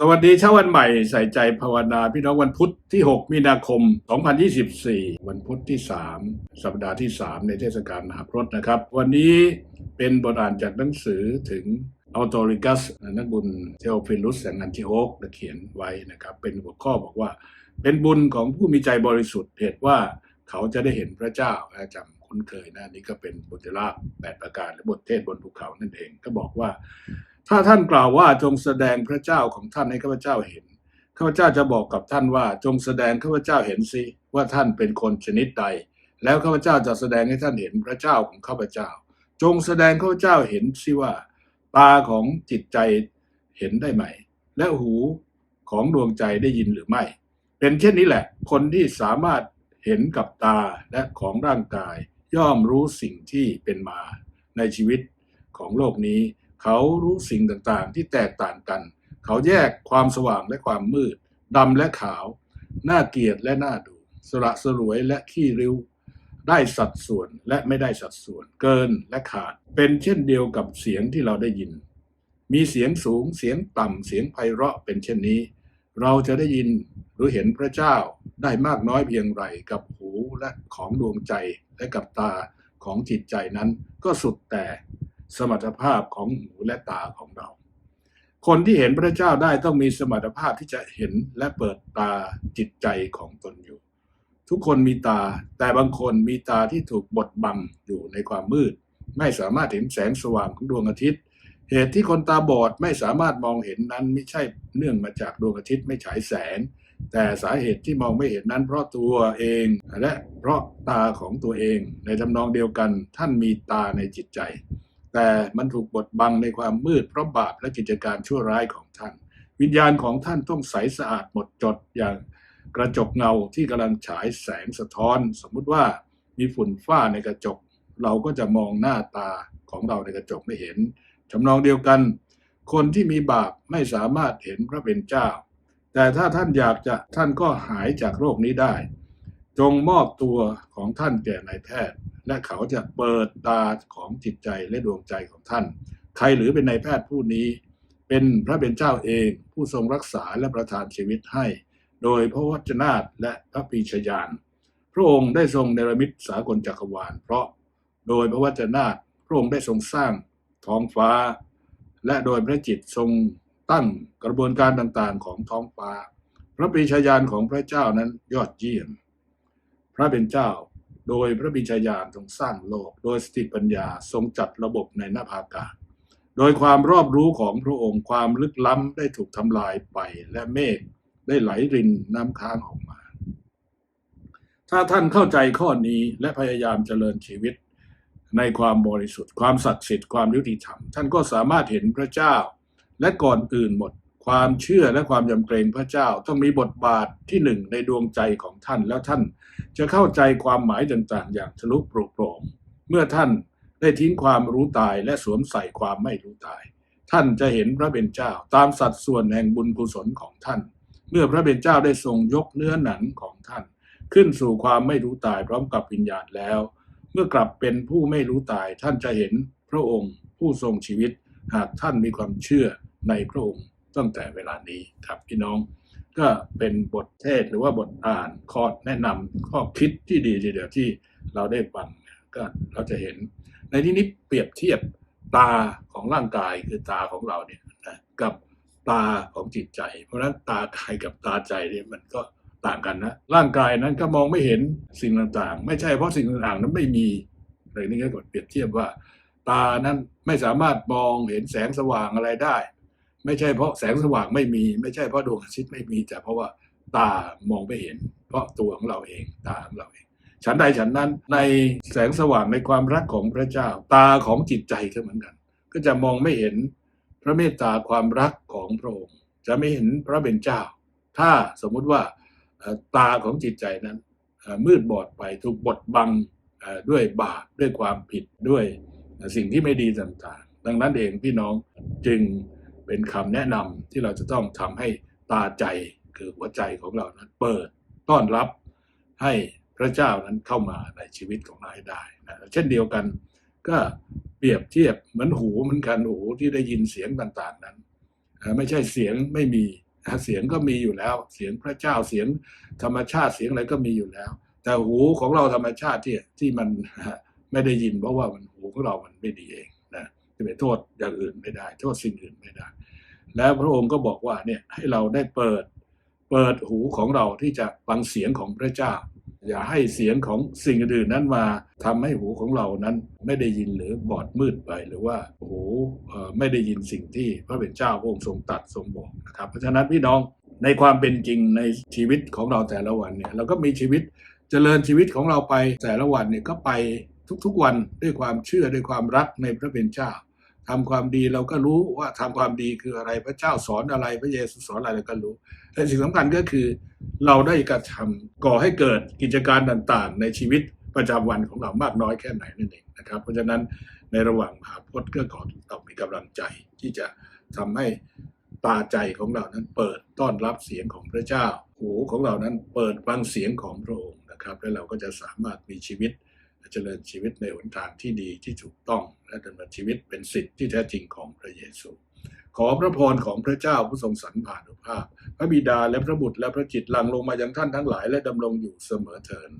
สวัสดีเช้าวันใหม่ใส่ใจภาวนาพี่น้องวันพุธที่ 6 มีนาคม 2024 วันพุธที่ 3 สัปดาห์ที่ 3 ในเทศกาลหาพรตนะครับ วันนี้เป็นบทอ่านจากหนังสือถึงอัลโตริกัสนักบุญเทโอฟิลุสแสงอันติโอกเขียนไว้นะครับ เป็นหัวข้อบอกว่า เป็นบุญของผู้มีใจบริสุทธิ์เหตุว่าเขาจะได้เห็นพระเจ้าจำคุ้นเคยนะนี่ก็เป็นบทเลาแปดประการหรือบทเทศบนภูเขานั่นเองก็บอกว่า ถ้าท่านกล่าวว่าจงแสดงพระเจ้าของท่านให้ข้าพเจ้าเห็นข้าพเจ้าจะบอกกับท่านว่าจงแสดงข้าพเจ้าเห็นสิว่าท่านเป็นคนชนิดใด แล้วข้าพเจ้าจะแสดงให้ท่านเห็นพระเจ้าของข้าพเจ้า จงแสดงข้าพเจ้าเห็นสิว่า ตาของจิตใจเห็นได้ไหม และหูของดวงใจได้ยินหรือไม่ เป็นเช่นนี้แหละ คนที่สามารถเห็นกับตาและของร่างกาย ย่อมรู้สิ่งที่เป็นมาในชีวิตของโลกนี้ เขารู้สิ่งต่างๆ ที่แตกต่างกัน เขาแยกความสว่างและความมืดดำและขาว น่าเกลียดและน่าดูสระสรวยและขี้ริ้ว ได้สัดส่วนและไม่ได้สัดส่วน เกินและขาด เป็นเช่นเดียวกับเสียงที่เราได้ยิน มีเสียงสูงเสียงต่ำเสียงไพเราะเป็นเช่นนี้ เราจะได้ยินหรือเห็นพระเจ้าได้มากน้อยเพียงไรกับหูและของดวงใจและกับตาของจิตใจนั้นก็สุดแต่ สมรรถภาพของหูและตาของเรา คนที่เห็นพระเจ้าได้ต้องมีสมรรถภาพที่จะเห็นและเปิดตาจิตใจของตนอยู่ ทุกคนมีตา แต่บางคนมีตาที่ถูกบดบังอยู่ในความมืด ไม่สามารถเห็นแสงสว่างของดวงอาทิตย์ เหตุที่คนตาบอดไม่สามารถมองเห็นนั้นไม่ใช่เนื่องมาจากดวงอาทิตย์ไม่ฉายแสงแต่สาเหตุที่มองไม่เห็นนั้นเพราะตัวเองและเพราะตาของตัวเอง ในทำนองเดียวกันท่านมีตาในจิตใจ แต่มันถูกบดบังในความมืดเพราะบาปและกิจการชั่วร้ายของท่าน วิญญาณของท่านต้องใสสะอาดหมดจดอย่างกระจกเงาที่กำลังฉายแสงสะท้อน สมมุติว่ามีฝุ่นฝ้าในกระจก เราก็จะมองหน้าตาของเราในกระจกไม่เห็นทำนองเดียวกัน คนที่มีบาปไม่สามารถเห็นพระเป็นเจ้า แต่ถ้าท่านอยากจะท่านก็หายจากโรคนี้ได้ จงมอบตัวของท่านแก่นายแพทย์ และเขาจะเปิดตาของจิตใจและดวงใจของท่าน ใครหรือเป็นนายแพทย์ผู้นี้ เป็นพระเป็นเจ้าเองผู้ทรงรักษาและประทานชีวิตให้ โดยพระวจนะและพระปีชญาณพระองค์ได้ทรงเนรมิตสากลจักรวาล เพราะโดยพระวจนะพระองค์ได้ทรงสร้างท้องฟ้า และโดยพระจิตทรงตั้งกระบวนการต่างๆของท้องฟ้า พระปีชญาณของพระเจ้านั้นยอดเยี่ยม ระเป็นเจ้า โดยพระบิชญาณทรงสร้างโลก โดยสติปัญญาทรงจัดระบบในหน้าภากาศ โดยความรอบรู้ของพระองค์ความลึกล้ำได้ถูกทำลายไปและเมฆได้ไหลรินน้ำค้างออกมา ถ้าท่านเข้าใจข้อนี้และพยายามเจริญชีวิตในความบริสุทธิ์ ความศักดิ์สิทธิ์ความยุติธรรม ท่านก็สามารถเห็นพระเจ้า และก่อนอื่นหมด ความเชื่อและความยำเกรงพระเจ้าต้องมีบทบาทที่หนึ่งในดวงใจของท่านแล้วท่านจะเข้าใจความหมายต่างๆ อย่างทะลุโปร่งโปร่งเมื่อท่านได้ทิ้งความรู้ตายและสวมใส่ความไม่รู้ตาย ท่านจะเห็นพระเป็นเจ้าตามสัดส่วนแห่งบุญกุศลของท่าน เมื่อพระเป็นเจ้าได้ทรงยกเนื้อหนังของท่าน ขึ้นสู่ความไม่รู้ตายพร้อมกับวิญญาณแล้ว เมื่อกลับเป็นผู้ไม่รู้ตายท่านจะเห็นพระองค์ผู้ทรงชีวิต หากท่านมีความเชื่อในพระองค์ ตั้งแต่เวลานี้ครับพี่น้อง ก็เป็นบทเทศหรือว่าบทอ่านข้อแนะนำข้อคิดที่ดีทีเดียวที่เราได้ฟังก็เราจะเห็น ในที่นี้เปรียบเทียบตาของร่างกายคือตาของเราเนี่ยนะกับตาของจิตใจ เพราะฉะนั้นตากายกับตาใจเนี่ยมันก็ต่างกันนะร่างกายนั้นก็มองไม่เห็นสิ่งต่างๆ ไม่ใช่เพราะสิ่งต่างๆนั้นไม่มีอะไรนี่ก็กดเปรียบเทียบว่า ตานั้นไม่สามารถมองเห็นแสงสว่างอะไรได้ ไม่ใช่เพราะแสงสว่างไม่มี ไม่ใช่เพราะดวงอาทิตย์ไม่มีแต่เพราะว่าตามองไม่เห็น เพราะตัวของเราเองตาของเราเอง ฉันใดฉันนั้นในแสงสว่างในความรักของพระเจ้า ตาของจิตใจก็เหมือนกัน ก็จะมองไม่เห็นพระเมตตาความรักของพระองค์จะไม่เห็นพระเป็นเจ้า ถ้าสมมุติว่าตาของจิตใจนั้นมืดบอดไปถูกบดบังด้วยบาปด้วยความผิดด้วยสิ่งที่ไม่ดีต่างๆ ดังนั้นเองพี่น้องจึง เป็นคำแนะนำที่เราจะต้องทำให้ตาใจคือหัวใจของเรานั้นเปิดต้อนรับให้พระเจ้านั้นเข้ามาในชีวิตของเราให้ได้นะเช่นเดียวกัน ก็เปรียบเทียบเหมือนหูเหมือนกันหูที่ได้ยินเสียงต่างๆนั้น ไม่ใช่เสียงไม่มีเสียงก็มีอยู่แล้ว เสียงพระเจ้าเสียงธรรมชาติเสียงอะไรก็มีอยู่แล้ว แต่หูของเราธรรมชาติที่ที่มันไม่ได้ยินเพราะว่ามันหูของเรามันไม่ดีเอง จะไปโทษอย่างอื่นไม่ได้ โทษสิ่งอื่นไม่ได้ แล้วพระองค์ก็บอกว่าเนี่ยให้เราได้เปิด เปิดหูของเราที่จะฟังเสียงของพระเจ้า อย่าให้เสียงของสิ่งอื่นนั้นมาทำให้หูของเรานั้นไม่ได้ยินหรือบอดมืดไปหรือว่าหูไม่ได้ยินสิ่งที่พระเป็นเจ้าพระองค์ทรงตัดทรงบอกนะครับ เพราะฉะนั้นพี่น้องในความเป็นจริงในชีวิตของเราแต่ละวันเนี่ยเราก็มีชีวิตเจริญชีวิตของเราไปแต่ละวันเนี่ยก็ไปทุกๆวันด้วยความเชื่อด้วยความรักในพระเป็นเจ้า ทำความดีเราก็รู้ว่าทำความดีคืออะไรพระเจ้าสอนอะไรพระเยซูสอนอะไรเราก็รู้ แต่สิ่งสำคัญก็คือ เราได้กระทำก่อให้เกิดกิจการต่างๆ ในชีวิตประจำวันของเรามากน้อยแค่ไหนนั่นเองนะครับ เพราะฉะนั้นในระหว่างมหาพจน์ก็ขอเรามีกำลังใจที่จะทำให้ตาใจของเรานั้นเปิดต้อนรับเสียงของพระเจ้า หูของเรานั้นเปิดฟังเสียงของพระองค์นะครับ แล้วเราก็จะสามารถมีชีวิต เจริญชีวิตในหนทางที่ดีที่ถูกต้อง และดำเนินชีวิตเป็นสิทธิที่แท้จริงของพระเยซู ขอพระพรของพระเจ้าผู้ทรงสรรผ่านุภาพ พระบิดาและพระบุตรและพระจิตหลังลงมายังท่านทั้งหลายและดำรงอยู่เสมอเถิด